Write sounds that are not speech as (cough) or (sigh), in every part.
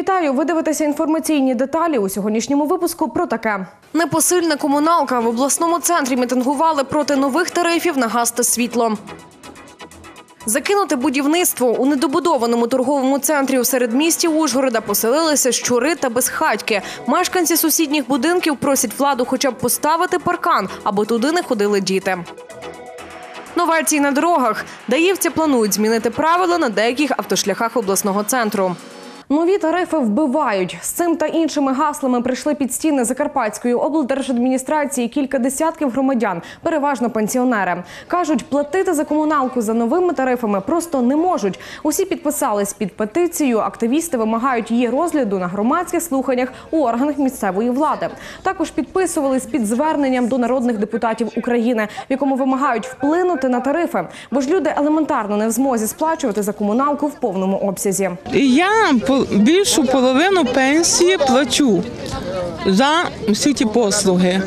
Вітаю! Ви дивитеся інформаційні деталі у сьогоднішньому випуску про таке. Непосильна комуналка в обласному центрі мітингували проти нових тарифів на газ та світло. Закинути будівництво у недобудованому торговому центрі у середмісті Ужгорода поселилися щури та безхатьки. Мешканці сусідніх будинків просять владу хоча б поставити паркан, аби туди не ходили діти. Новації на дорогах. Даївці планують змінити правила на деяких автошляхах обласного центру. Нові тарифи вбивають. З цим та іншими гаслами прийшли під стіни Закарпатської облдержадміністрації кілька десятків громадян, переважно пенсіонери. Кажуть, платити за комуналку за новими тарифами просто не можуть. Усі підписались під петицію. Активісти вимагають її розгляду на громадських слуханнях у органах місцевої влади. Також підписувались під зверненням до народних депутатів України, в якому вимагають вплинути на тарифи, бо ж люди елементарно не в змозі сплачувати за комуналку в повному обсязі. Я більшу половину пенсії плачу за всі ті послуги.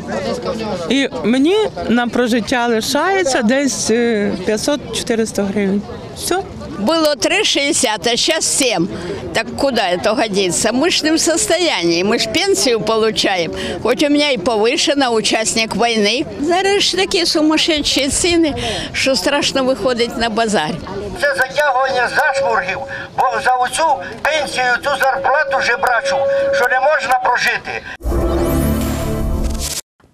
І мені на прожиття лишається десь е, 500-400 гривень. Все. Было 3,60, а сейчас 7. Так куда это годится? Мы ж не в состоянии, мы ж пенсию получаем. Хоть у меня и повышена, участник войны. Зараз ж такі сумасшедші ціни, що страшно виходить на базар. Це затягування зашморгів, бо за оцю пенсію, цю зарплату жебрачу, що не можна прожити.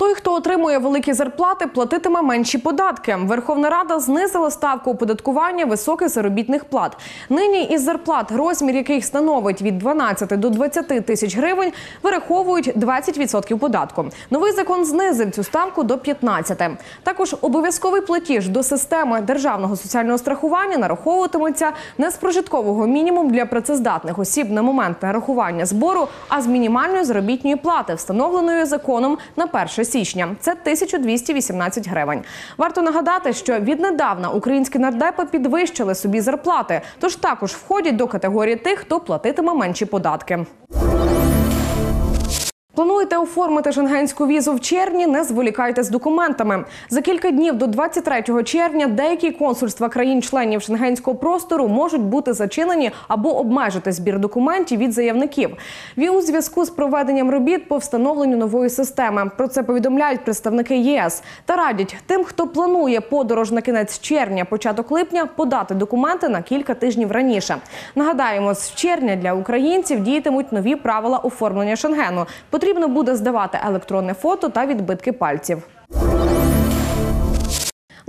Той, хто отримує великі зарплати, платитиме менші податки. Верховна Рада знизила ставку оподаткування високих заробітних плат. Нині із зарплат, розмір яких становить від 12 до 20 тисяч гривень, вираховують 20% податку. Новий закон знизив цю ставку до 15. Також обов'язковий платіж до системи державного соціального страхування нараховуватиметься не з прожиткового мінімуму для працездатних осіб на момент нарахування збору, а з мінімальної заробітної плати, встановленої законом на 1 січня. Це 1218 гривень. Варто нагадати, що віднедавна українські нардепи підвищили собі зарплати, тож також входять до категорії тих, хто платитиме менші податки. Плануєте оформити шенгенську візу в червні? Не зволікайте з документами. За кілька днів до 23 червня деякі консульства країн-членів шенгенського простору можуть бути зачинені або обмежити збір документів від заявників. У зв'язку з проведенням робіт по встановленню нової системи. Про це повідомляють представники ЄС та радять тим, хто планує подорож на кінець червня, початок липня, подати документи на кілька тижнів раніше. Нагадаємо, з червня для українців діятимуть нові правила оформлення шенгену. Потрібно буде здавати електронне фото та відбитки пальців.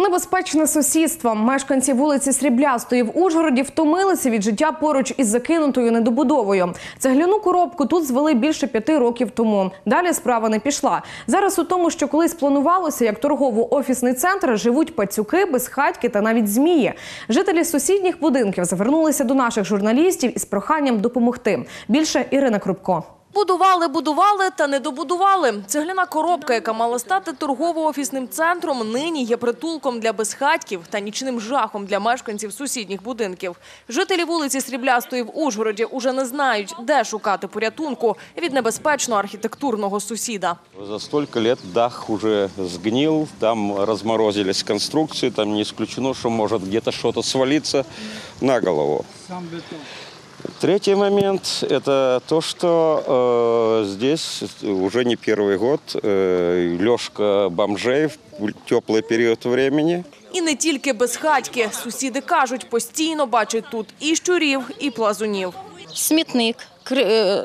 Небезпечне сусідство. Мешканці вулиці Сріблястої в Ужгороді втомилися від життя поруч із закинутою недобудовою. Цегляну коробку тут звели більше п'яти років тому. Далі справа не пішла. Зараз у тому, що колись планувалося як торгово-офісний центр, живуть пацюки, безхатьки та навіть змії. Жителі сусідніх будинків звернулися до наших журналістів із проханням допомогти. Більше Ірина Крупко. Будували, будували та не добудували. Цегляна коробка, яка мала стати торгово-офісним центром, нині є притулком для безхатьків та нічним жахом для мешканців сусідніх будинків. Жителі вулиці Сріблястої в Ужгороді уже не знають, де шукати порятунку від небезпечного архітектурного сусіда. За столько лет дах уже сгнил, там разморозились конструкции, там не исключено, что может где-то что-то свалиться на голову. Третий момент – это то, что э, здесь уже не первый год э, лёжка бомжей в теплый период времени. І не тільки безхатьки. Сусіди кажуть, постійно бачать тут і щурів, і плазунів. смітник, кри- е,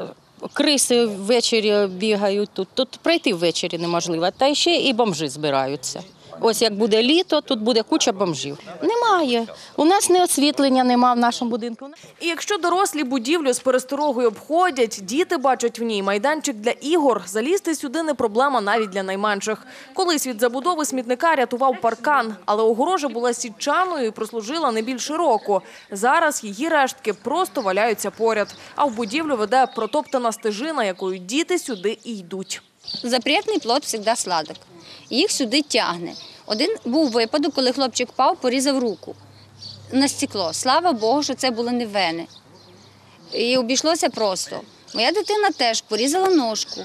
криси ввечері бігають тут. Тут пройти ввечері неможливо. Та ще і бомжі збираються. Ось як буде літо, тут буде куча бомжів. Немає. У нас не освітлення нема в нашому будинку. І якщо дорослі будівлю з пересторогою обходять, діти бачать в ній майданчик для ігор. Залізти сюди не проблема навіть для найменших. Колись від забудови смітника рятував паркан, але огорожа була сітчаною і прослужила не більше року. Зараз її рештки просто валяються поряд. А в будівлю веде протоптана стежина, якою діти сюди і йдуть. Запретний плод завжди сладок. Їх сюди тягне. Один був випадок, коли хлопчик впав, порізав руку на стекло. Слава Богу, що це були не вени. І обійшлося просто. Моя дитина теж порізала ножку.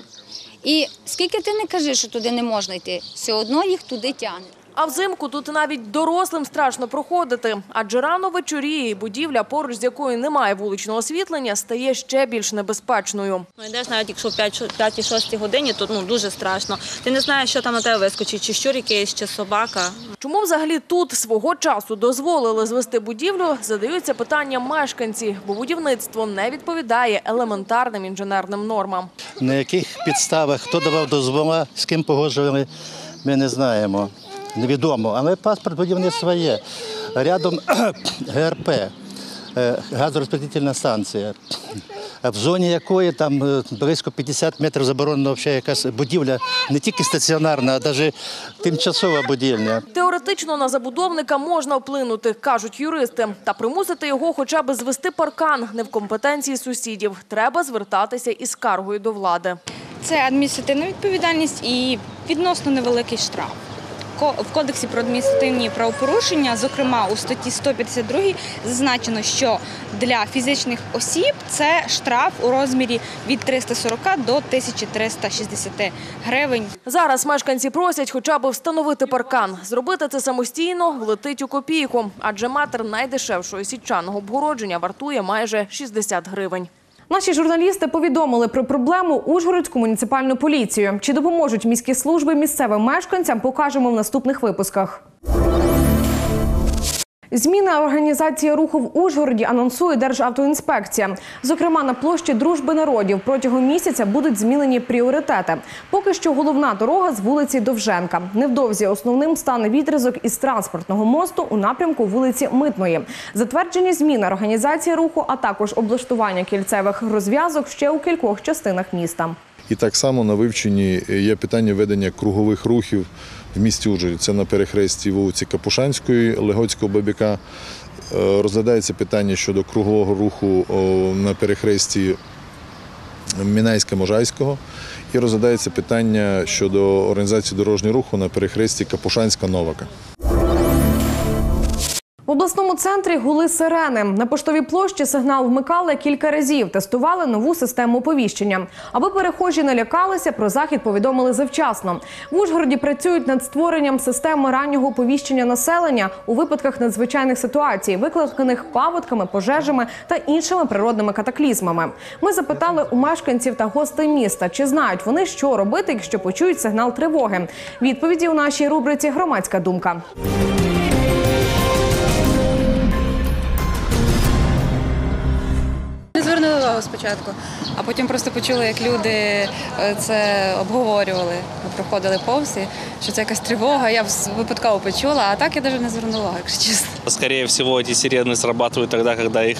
І скільки ти не кажеш, що туди не можна йти, все одно їх туди тягне. А взимку тут навіть дорослим страшно проходити, адже рано вечоріє і будівля, поруч з якою немає вуличного освітлення, стає ще більш небезпечною. Ну, йдеш навіть якщо в 5-6 годині, то ну, дуже страшно. Ти не знаєш, що там на тебе вискочить, чи щур якийсь, чи собака. Чому взагалі тут свого часу дозволили звести будівлю, задаються питання мешканці, бо будівництво не відповідає елементарним інженерним нормам. На яких підставах, хто давав дозвола, з ким погоджували, ми не знаємо. Невідомо. Але паспорт будівництва є. Рядом (clears throat) ГРП, е, газорозподільна станція, в зоні якої там е, близько 50 метрів заборонена взагалі якась будівля, не тільки стаціонарна, а навіть тимчасова будівля. Теоретично на забудовника можна вплинути, кажуть юристи, та примусити його хоча б звести паркан не в компетенції сусідів. Треба звертатися із скаргою до влади. Це адміністративна відповідальність і відносно невеликий штраф. В кодексі про адміністративні правопорушення, зокрема у статті 152, зазначено, що для фізичних осіб це штраф у розмірі від 340 до 1360 гривень. Зараз мешканці просять хоча б встановити паркан. Зробити це самостійно влетить у копійку, адже метр найдешевшого сітчаного обгородження вартує майже 60 гривень. Наші журналісти повідомили про проблему Ужгородську муніципальну поліцію. Чи допоможуть міські служби місцевим мешканцям, покажемо в наступних випусках. Зміна організації руху в Ужгороді анонсує Державтоінспекція. Зокрема, на площі Дружби народів протягом місяця будуть змінені пріоритети. Поки що головна дорога з вулиці Довженка. Невдовзі основним стане відрізок із транспортного мосту у напрямку вулиці Митної. Затверджені зміни організації руху, а також облаштування кільцевих розв'язок ще у кількох частинах міста. І так само на вивченні є питання ведення кругових рухів в місті Ужгород. Це на перехресті вулиці Капушанської, Легоцького Бабіка. Е, Розглядається питання щодо кругового руху на перехресті Мінайська-Можайського. І розглядається питання щодо організації дорожнього руху на перехресті Капушанська-Новака. В обласному центрі гули сирени. На поштовій площі сигнал вмикали кілька разів. Тестували нову систему оповіщення. Аби перехожі не лякалися, про захід повідомили завчасно. В Ужгороді працюють над створенням системи раннього оповіщення населення у випадках надзвичайних ситуацій, викликаних паводками, пожежами та іншими природними катаклізмами. Ми запитали у мешканців та гостей міста, чи знають вони, що робити, якщо почують сигнал тривоги. Відповіді у нашій рубриці Громадська думка. спочатку, а потім просто почули, як люди е, це обговорювали, проходили повз, і що це якась тривога. Я вс- випадково почула, а так я навіть не звернула увагу, якщо чесно. Скорее всего, эти сирены срабатывают тогда, когда их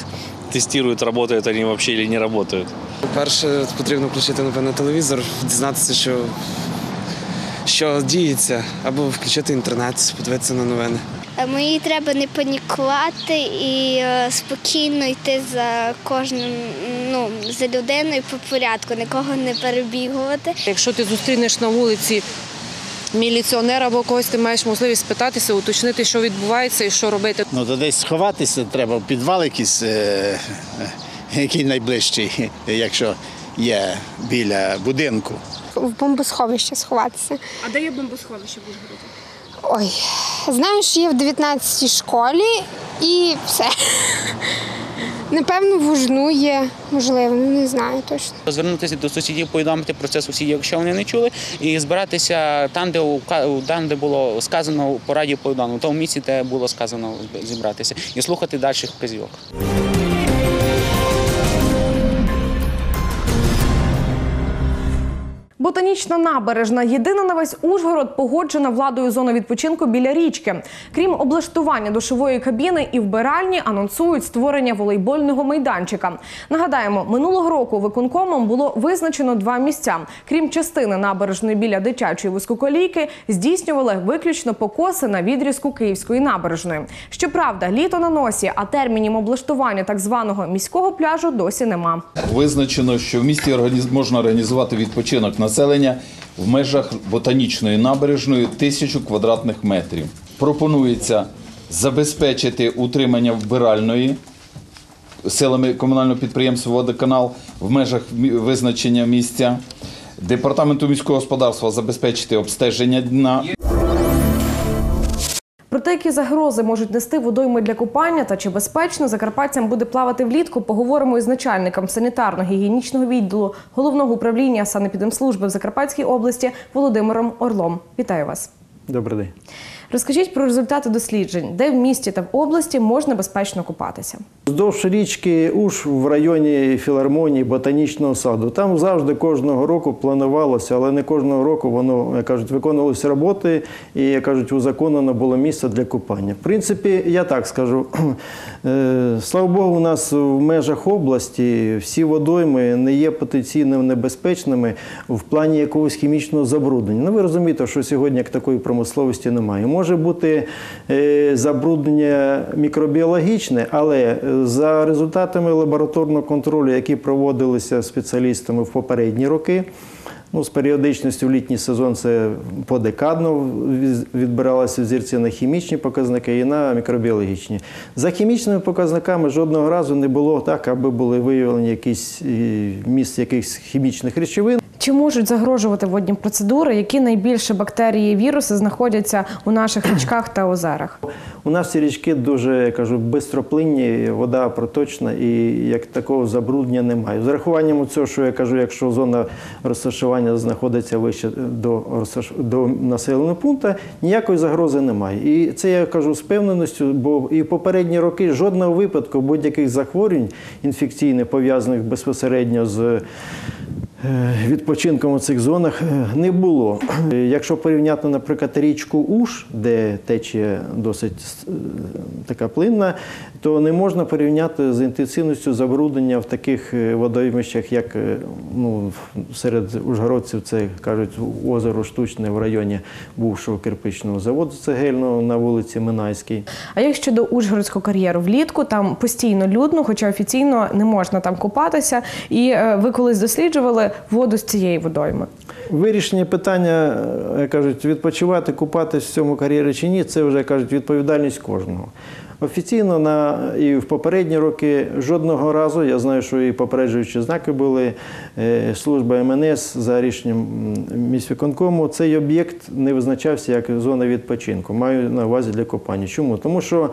тестируют, работают они вообще или не работают. Перше потрібно включити, напевно, телевізор, дізнатися, що, що діється, або включити інтернет, подивитися на новини. Мені треба не панікувати і е, спокійно йти за кожним, ну, за людиною по порядку, нікого не перебігувати. Якщо ти зустрінеш на вулиці міліціонера або когось, ти маєш можливість спитатися, уточнити, що відбувається і що робити. Ну, то десь сховатися треба, в підвал якийсь, е, який найближчий, якщо є біля будинку. В бомбосховище сховатися. А де є бомбосховище в Ужгороді? Ой, знаю, що є в 19-й школі і все. Напевно, в Ужну є, можливо, ну не знаю точно. Звернутися до сусідів, повідомити про це сусідів, якщо вони не чули, і збиратися там, де там, де було сказано по радіо повідомлено, в тому місці, де було сказано зібратися, і слухати дальших вказівок. Ботанічна набережна єдина на весь Ужгород погоджена владою зона відпочинку біля річки. Крім облаштування душової кабіни і вбиральні, анонсують створення волейбольного майданчика. Нагадаємо, минулого року виконкомом було визначено два місця. Крім частини набережної біля дитячої вузькоколійки, здійснювали виключно покоси на відрізку Київської набережної. Щоправда, літо на носі, а термінів облаштування так званого міського пляжу досі нема. Визначено, що в місті можна організувати відпочинок населення в межах ботанічної набережної тисячу квадратних метрів. Пропонується забезпечити утримання вбиральної силами комунального підприємства Водоканал в межах визначення місця. Департаменту міського господарства забезпечити обстеження дна. Про те, які загрози можуть нести водойми для купання та чи безпечно закарпатцям буде плавати влітку, поговоримо із начальником санітарно-гігієнічного відділу головного управління санепідемслужби в Закарпатській області Володимиром Орлом. Вітаю вас. Добрий день. Розкажіть про результати досліджень, де в місті та в області можна безпечно купатися. Вздовж річки Уж в районі філармонії ботанічного саду. Там завжди кожного року планувалося, але не кожного року воно, як кажуть, виконувалися роботи і, як кажуть, узаконено було місце для купання. В принципі, я так скажу. (clears throat) е, Слава Богу, у нас в межах області всі водойми не є потенційно небезпечними в плані якогось хімічного забруднення. Ну, ви розумієте, що сьогодні як такої промисловості немає. Може бути е, забруднення мікробіологічне, але е, за результатами лабораторного контролю, які проводилися спеціалістами в попередні роки. Ну, з періодичністю в літній сезон це подекадно відбиралися взірці на хімічні показники і на мікробіологічні. За хімічними показниками жодного разу не було так, аби були виявлені якісь місць якихось хімічних речовин. Чи можуть загрожувати водні процедури, які найбільше бактерії і віруси знаходяться у наших (clears throat) річках та озерах? У нас ці річки дуже я кажу, бистроплинні, вода проточна і як такого забруднення немає. З урахуванням цього, що я кажу, якщо зона розташування знаходиться вище до, до населеного пункту, ніякої загрози немає. І це я кажу з певненістю, бо і в попередні роки жодного випадку будь-яких захворювань інфекційних пов'язаних безпосередньо з відпочинком у цих зонах е, не було. Е, Якщо порівняти, наприклад, річку Уш, де течія досить е, така плинна, то не можна порівняти з інтенсивністю забруднення в таких е, водоймищах, як е, ну, серед ужгородців, це кажуть озеро Штучне в районі бувшого кирпичного заводу цегельного на вулиці Минайській. А як щодо Ужгородського кар'єру влітку, там постійно людно, хоча офіційно не можна там купатися. І е, ви колись досліджували воду з цієї водойми. Вирішення питання, е, як кажуть, відпочивати, купатись в цьому кар'єрі чи ні, це вже кажуть відповідальність кожного. Офіційно на і в попередні роки жодного разу, я знаю, що і попереджуючі знаки були е, служба МНС за рішенням міськвиконкому. Цей об'єкт не визначався як зона відпочинку. Маю на увазі для купання. Чому? Тому що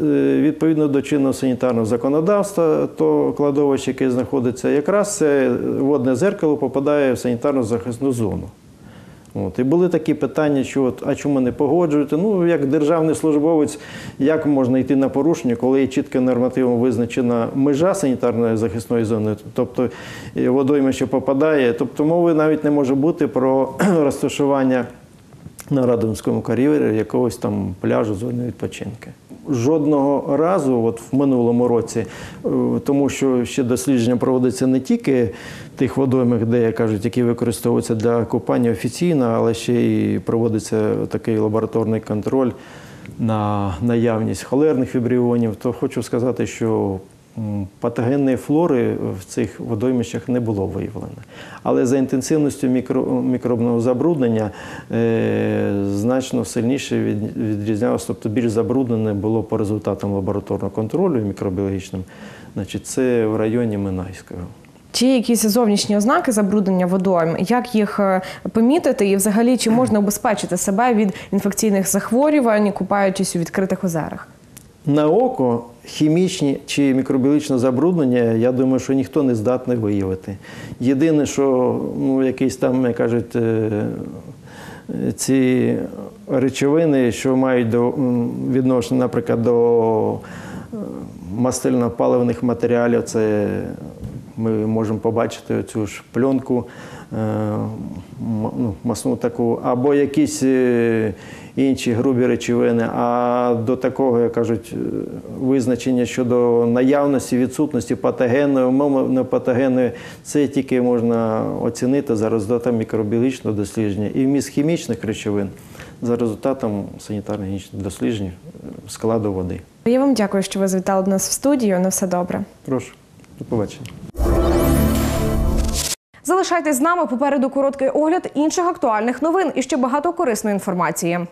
е, відповідно до чинного санітарного законодавства, то кладовище, яке знаходиться, якраз це водне зеркало попадає в санітарну захисну зону. От. І були такі питання, що от, а чому не погоджуєте? Ну, як державний службовець, як можна йти на порушення, коли є чітко нормативом визначена межа санітарної захисної зони, тобто водойми, що попадає, тобто мови навіть не може бути про (clears throat) розташування на Радомському кар'єрі якогось там пляжу, зони відпочинку. Жодного разу, от в минулому році, е, тому що ще дослідження проводиться не тільки тих водоймах, де кажуть, які використовуються для купання офіційно, але ще й проводиться такий лабораторний контроль на наявність холерних вібріонів. То хочу сказати, що патогенної флори в цих водоймищах не було виявлено. Але за інтенсивністю мікро, мікробного забруднення е, значно сильніше від, відрізнялося, тобто більш забруднене було по результатам лабораторного контролю мікробіологічним. Значить, це в районі Минайського. Чи якісь зовнішні ознаки забруднення водойм? Як їх е, помітити, і взагалі чи можна убезпечити себе від інфекційних захворювань, купаючись у відкритих озерах? На око хімічні чи мікробіологічне забруднення, я думаю, що ніхто не здатний виявити. Єдине, що ну, якісь там, як кажуть, е, ці речовини, що мають до, відношення, наприклад, до е, мастильно-паливних матеріалів, це ми можемо побачити цю ж пленку, е, ну, масну таку, або якісь інші грубі речовини. А до такого, як кажуть, е, визначення щодо наявності, відсутності патогенної, умовно патогенної, це тільки можна оцінити за результатом мікробіологічного дослідження і вміст хімічних речовин за результатом санітарно-гігієнічних досліджень е, складу води. Я вам дякую, що ви завітали до нас в студію. На все добре. Прошу, до побачення. Залишайтесь з нами. Попереду короткий огляд інших актуальних новин і ще багато корисної інформації.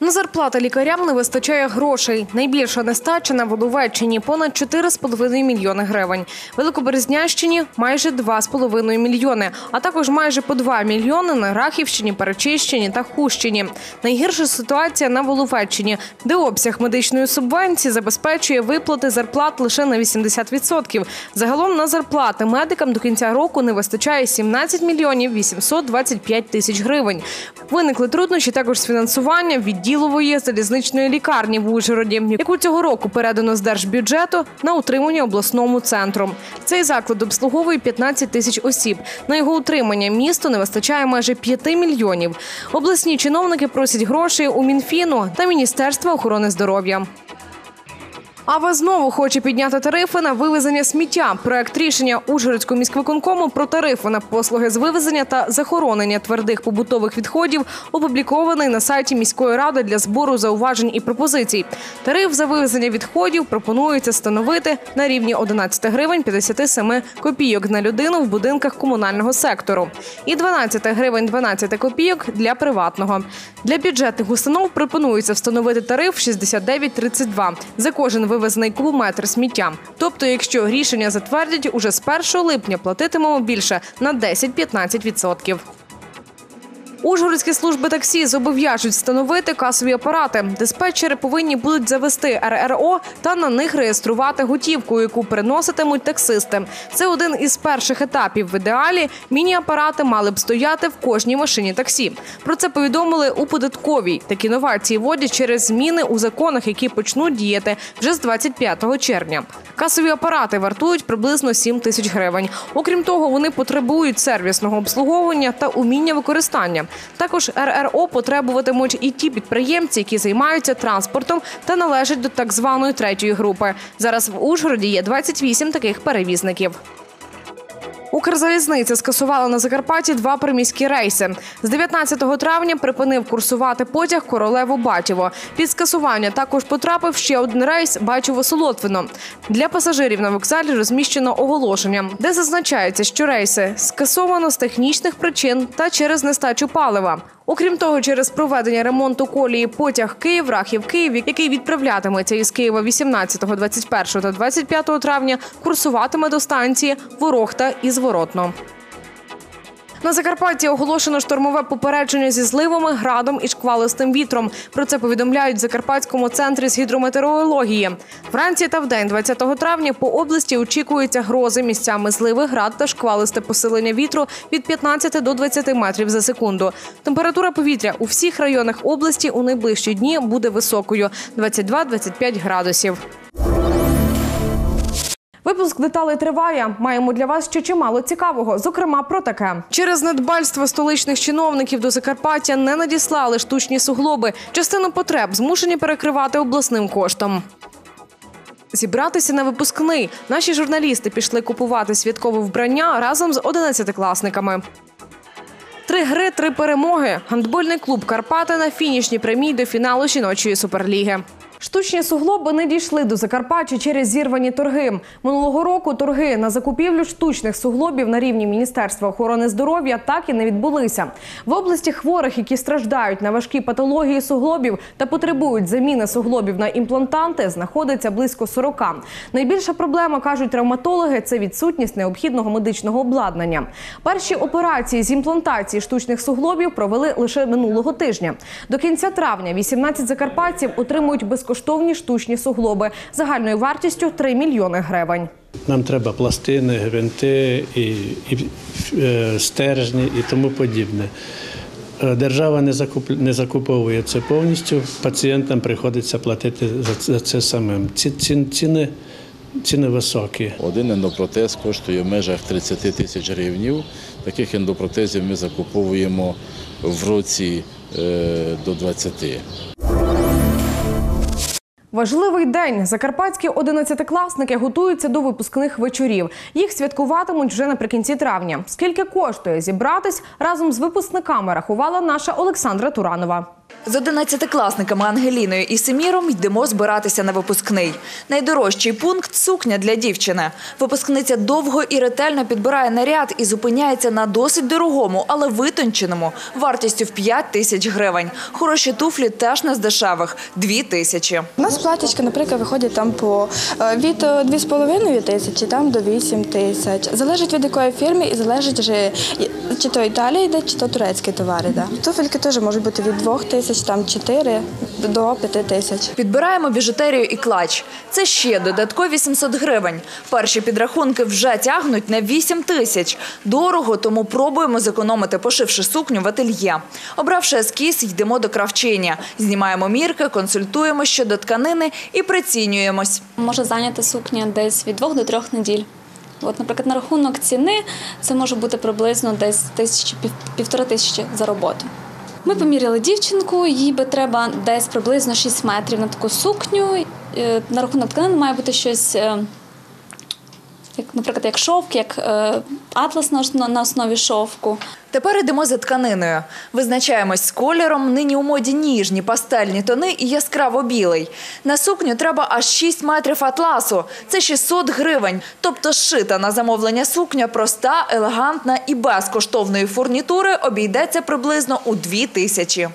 На зарплати лікарям не вистачає грошей. Найбільша нестача на Воловеччині – понад 4,5 мільйони гривень. Великоберезнянщині – майже 2,5 мільйони, а також майже по 2 мільйони на Рахівщині, Перечищині та Хущині. Найгірша ситуація на Воловеччині, де обсяг медичної субвенції забезпечує виплати зарплат лише на 80%. Загалом на зарплати медикам до кінця року не вистачає 17 мільйонів 825 тисяч гривень. Виникли труднощі також з фінансування відділової залізничної лікарні в Ужгороді, яку цього року передано з держбюджету на утримання обласному центру. Цей заклад обслуговує 15 тисяч осіб. На його утримання місту не вистачає майже 5 мільйонів. Обласні чиновники просять грошей у Мінфіну та Міністерства охорони здоров'я. АВА знову хоче підняти тарифи на вивезення сміття. Проект рішення Ужгородського міськвиконкому про тарифи на послуги з вивезення та захоронення твердих побутових відходів опублікований на сайті міської ради для збору зауважень і пропозицій. Тариф за вивезення відходів пропонується встановити на рівні 11 гривень 57 копійок на людину в будинках комунального сектору і 12 гривень 12 копійок для приватного. Для бюджетних установ пропонується встановити тариф 69,32 за кожен вивезений метр сміття. Тобто, якщо рішення затвердять, уже з 1 липня платитимемо більше на 10-15%. Ужгородські служби таксі зобов'яжуть встановити касові апарати. Диспетчери повинні будуть завести РРО та на них реєструвати готівку, яку приноситимуть таксисти. Це один із перших етапів. В ідеалі міні-апарати мали б стояти в кожній машині таксі. Про це повідомили у податковій. Такі новації вводять через зміни у законах, які почнуть діяти вже з 25 червня. Касові апарати вартують приблизно 7 тисяч гривень. Окрім того, вони потребують сервісного обслуговування та уміння використання. Також РРО потребуватимуть і ті підприємці, які займаються транспортом та належать до так званої третьої групи. Зараз в Ужгороді є 28 таких перевізників. Укрзалізниця скасувала на Закарпатті два приміські рейси. З 19 травня припинив курсувати потяг королеву Батіво. Під скасування також потрапив ще один рейс Батіво Солотвино. Для пасажирів на вокзалі розміщено оголошення, де зазначається, що рейси скасовано з технічних причин та через нестачу палива. Окрім того, через проведення ремонту колії потяг Київ Рахів Київ, який відправлятиметься із Києва 18, 21 та 25 травня, курсуватиме до станції Ворохта і Зворотно. На Закарпатті оголошено штормове попередження зі зливами, градом і шквалистим вітром. Про це повідомляють в Закарпатському центрі з гідрометеорології. Вранці та вдень 20 травня по області очікуються грози місцями зливи, град та шквалисте посилення вітру від 15 до 20 метрів за секунду. Температура повітря у всіх районах області у найближчі дні буде високою 22-25 градусів. Випуск деталей триває. Маємо для вас ще чимало цікавого. Зокрема, про таке через недбальство столичних чиновників до Закарпаття не надіслали штучні суглоби. Частину потреб змушені перекривати обласним коштом. Зібратися на випускний. Наші журналісти пішли купувати святкове вбрання разом з одинадцятикласниками. Три гри, три перемоги. Гандбольний клуб Карпати на фінішній прямій до фіналу жіночої суперліги. Штучні суглоби не дійшли до Закарпаття через зірвані торги. Минулого року торги на закупівлю штучних суглобів на рівні Міністерства охорони здоров'я так і не відбулися. В області хворих, які страждають на важкі патології суглобів та потребують заміни суглобів на імплантанти, знаходиться близько 40. Найбільша проблема, кажуть травматологи, це відсутність необхідного медичного обладнання. Перші операції з імплантації штучних суглобів провели лише минулого тижня. До кінця травня 18 закарпатців отримують безкоштовні штучні суглоби загальною вартістю 3 мільйони гривень. Нам треба пластини, гвинти, і, і е, стержні і тому подібне. Е, Держава не, закуп, не закуповує це повністю, пацієнтам приходиться платити за, за це самим. Ці, ці, ціни, ціни високі. Один ендопротез коштує в межах 30 тисяч гривнів. Таких ендопротезів ми закуповуємо в році е, до 20. Важливий день. Закарпатські одинадцятикласники готуються до випускних вечорів. Їх святкуватимуть вже наприкінці травня. Скільки коштує зібратись разом з випускниками, рахувала наша Олександра Туранова. З одинадцятикласниками Ангеліною і Семіром йдемо збиратися на випускний. Найдорожчий пункт – сукня для дівчини. Випускниця довго і ретельно підбирає наряд і зупиняється на досить дорогому, але витонченому, вартістю в 5 тисяч гривень. Хороші туфлі теж не з дешевих – 2 тисячі. У нас платічка, наприклад, виходять там по е, від е, 2,5 тисячі там до 8 тисяч. Залежить від якої фірми і залежить чи то Італія йде, чи то турецькі товари. Туфельки теж можуть бути від 2 тисяч, там 4 до 5 тисяч. Підбираємо біжутерію і клач. Це ще додаткові 700 гривень. Перші підрахунки вже тягнуть на 8 тисяч. Дорого, тому пробуємо зекономити, пошивши сукню в ательє. Обравши ескіз, йдемо до кравчині. Знімаємо мірки, консультуємо щодо тканини і прицінюємось. Може зайняти сукня десь від двох до трьох неділь. От, наприклад, на рахунок ціни це може бути приблизно десь тисячі, пів- півтори тисячі за роботу. Ми поміряли дівчинку, їй би треба десь приблизно 6 метрів на таку сукню. Е, На рахунок тканин має бути щось, е, як, наприклад, як шовк, як е, атлас на основі шовку. Тепер йдемо за тканиною. Визначаємось з кольором. Нині у моді ніжні, пастельні тони і яскраво білий. На сукню треба аж 6 метрів атласу. Це 600 гривень. Тобто зшита на замовлення сукня проста, елегантна і без коштовної фурнітури обійдеться приблизно у 2 тисячі.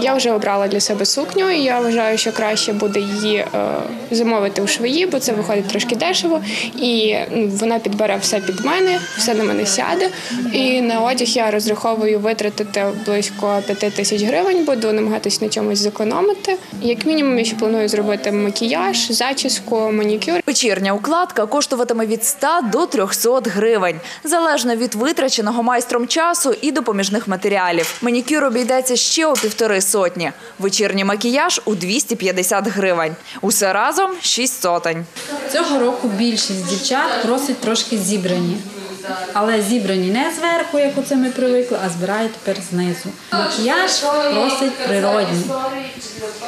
Я вже обрала для себе сукню, і я вважаю, що краще буде її е, замовити у швеї, бо це виходить трошки дешево. І вона підбере все під мене, все на мене сяде. І на одяг я розраховую витратити близько 5 тисяч гривень, буду намагатись на чомусь зекономити. Як мінімум, я ще планую зробити макіяж, зачіску, манікюр. Вечірня укладка коштуватиме від 100 до 300 гривень, залежно від витраченого майстром часу і допоміжних матеріалів. Манікюр обійдеться ще у півтори сотні. Вечірній макіяж у 250 гривень. Усе разом 6 сотень. Цього року більшість дівчат просить трошки зібрані. Але зібрані не зверху, як оце ми привикли, а збирають тепер знизу. Макіяж просить природній.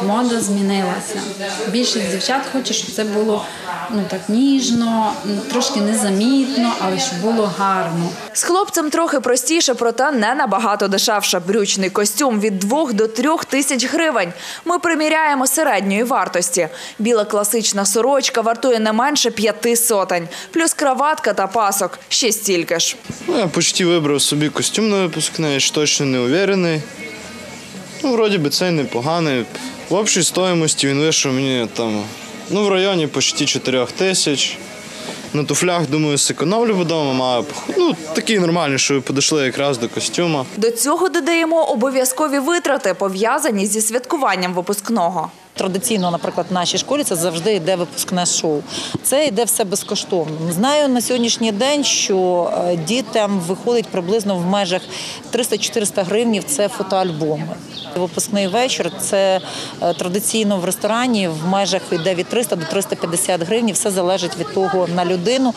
Мода змінилася. Більшість дівчат хоче, щоб це було ну так ніжно, трошки незамітно, але щоб було гарно. З хлопцем трохи простіше, проте не набагато дешевше. Брючний костюм від 2 до 3 тисяч гривень. Ми приміряємо середньої вартості. Біла класична сорочка вартує не менше 5 сотень. Плюс краватка та пасок – ще стільки ж. Ну, я почти вибрав собі костюм на випускний, ж точно не уверений. Ну, вроді би це й непоганий. В общій стоїмості він вийшов мені там, ну, в районі почти 4 тисяч. На туфлях, думаю, зекономлю вдома, маю. Ну, такі нормальні, що підійшли якраз до костюма. До цього додаємо обов'язкові витрати, пов'язані зі святкуванням випускного. Традиційно, наприклад, в нашій школі це завжди йде випускне шоу. Це йде все безкоштовно. Знаю на сьогоднішній день, що е, дітям виходить приблизно в межах 300-400 гривнів це фотоальбоми. Випускний вечір це е, традиційно в ресторані в межах йде від 300 до 350 гривень. Все залежить від того на людину,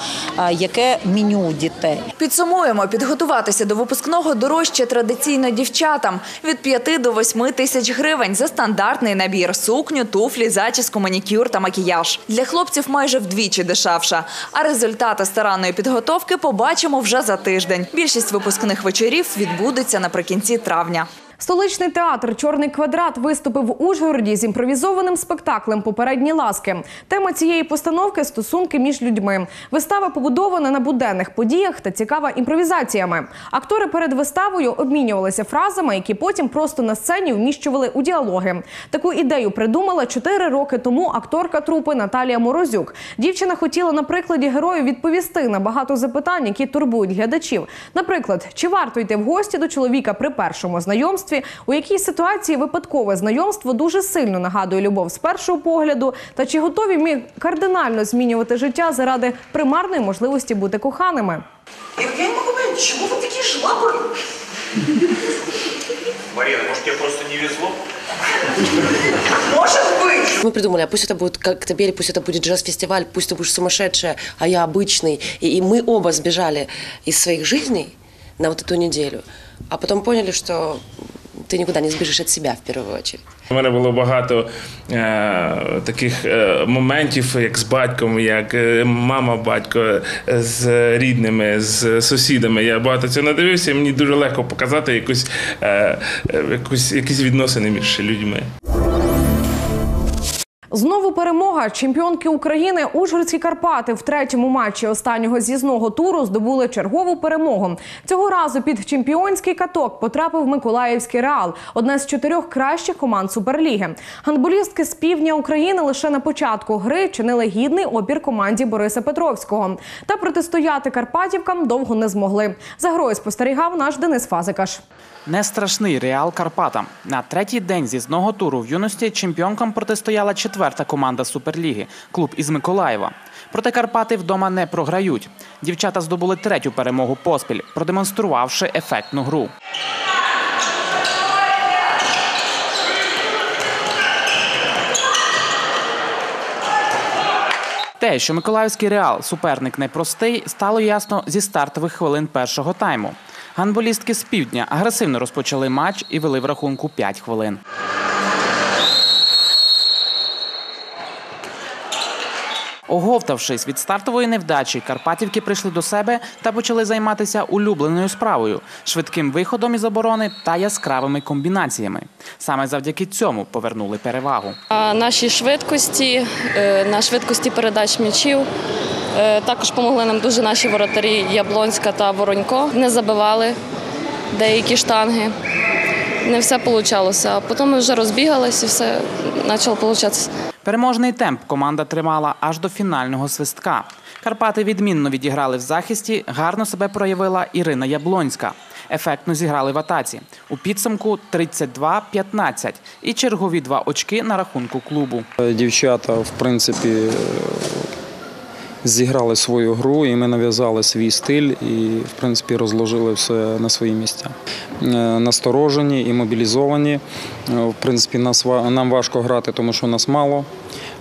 яке меню дітей. Підсумуємо, підготуватися до випускного дорожче традиційно дівчатам від 5 до 8 тисяч гривень за стандартний набір сукню, туфлі, зачіску, манікюр та макіяж. Для хлопців майже вдвічі дешевше. А результати старанної підготовки побачимо вже за тиждень. Більшість випускних вечорів відбудеться наприкінці травня. Столичний театр Чорний квадрат виступив в Ужгороді з імпровізованим спектаклем Попередні ласки. Тема цієї постановки стосунки між людьми. Вистава побудована на буденних подіях та цікава імпровізаціями. Актори перед виставою обмінювалися фразами, які потім просто на сцені вміщували у діалоги. Таку ідею придумала чотири роки тому акторка трупи Наталія Морозюк. Дівчина хотіла на прикладі герою відповісти на багато запитань, які турбують глядачів. Наприклад, чи варто йти в гості до чоловіка при першому знайомстві, у якій ситуації випадкове знайомство дуже сильно нагадує любов з першого погляду, та чи готові ми кардинально змінювати життя заради примарної можливості бути коханими? Я не могу понять, чего вы такие жлобы? Марина, может, тебе просто не везло? Может быть. Мы придумали, а пусть это будет как Табели, пусть это будет джаз-фестиваль, пусть ты будешь сумасшедшая, а я обычный. И, и мы оба сбежали из своих жизней на вот эту неделю. А потом поняли, что ти нікуди не збіжиш від себе в первую чергу. У мене було багато е, таких е, моментів, як з батьком, як е, мама, батько, е, з рідними, з сусідами. Я багато цього надивився, і мені дуже легко показати якусь, е, е, якусь, якісь відносини між людьми. Знову перемога чемпіонки України Ужгородські Карпати в третьому матчі останнього з'їзного туру здобули чергову перемогу. Цього разу під чемпіонський каток потрапив Миколаївський Реал, одна з чотирьох кращих команд Суперліги. Гандболістки з півдня України лише на початку гри чинили гідний опір команді Бориса Петровського. Та протистояти Карпатівкам довго не змогли. За грою спостерігав наш Денис Фазикаш. Не страшний Реал Карпатам. На третій день з'їзного туру в юності чемпіонкам протистояла четверта команда Суперліги клуб із Миколаєва. Проте Карпати вдома не програють. Дівчата здобули третю перемогу поспіль, продемонструвавши ефектну гру. Те, що Миколаївський реал суперник непростий, стало ясно зі стартових хвилин першого тайму. Ганболістки з півдня агресивно розпочали матч і вели в рахунку 5 хвилин. Оговтавшись від стартової невдачі, Карпатівки прийшли до себе та почали займатися улюбленою справою швидким виходом із оборони та яскравими комбінаціями. Саме завдяки цьому повернули перевагу. На нашій швидкості, е, на швидкості передач м'ячів. Е, Також допомогли нам дуже наші воротарі Яблонська та Воронько. Не забивали деякі штанги. Не все вийшло. А потім ми вже розбігалися і все почало получатися. Переможний темп команда тримала аж до фінального свистка. Карпати відмінно відіграли в захисті, гарно себе проявила Ірина Яблонська. Ефектно зіграли в атаці. У підсумку 32-15 і чергові два очки на рахунку клубу. Дівчата, в принципі, зіграли свою гру, і ми нав'язали свій стиль і, в принципі, розложили все на свої місця. Е, Насторожені і мобілізовані. Е, В принципі, нас, нам важко грати, тому що нас мало.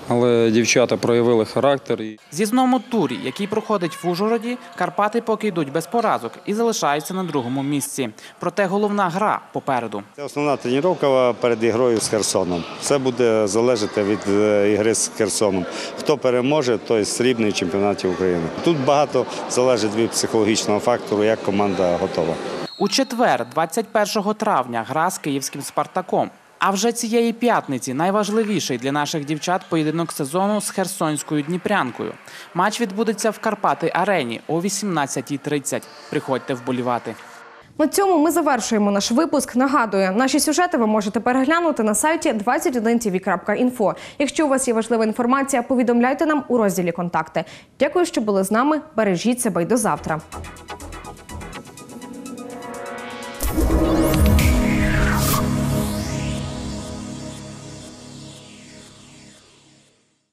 Але дівчата проявили характер. і В зізному турі, який проходить в Ужгороді, Карпати поки йдуть без поразок і залишаються на другому місці. Проте головна гра попереду. Це основна тренування перед ігрою з Херсоном. Все буде залежати від е, ігри з Херсоном. Хто переможе, той срібний в чемпіонаті України. Тут багато залежить від психологічного фактору, як команда готова. У четвер, 21 травня, гра з київським Спартаком. А вже цієї п'ятниці найважливіший для наших дівчат поєдинок сезону з херсонською Дніпрянкою. Матч відбудеться в Карпати Арені о 18.30. Приходьте вболівати. На цьому ми завершуємо наш випуск. Нагадую, наші сюжети ви можете переглянути на сайті 21tv.info. Якщо у вас є важлива інформація, повідомляйте нам у розділі Контакти. Дякую, що були з нами. Бережіть себе й до завтра.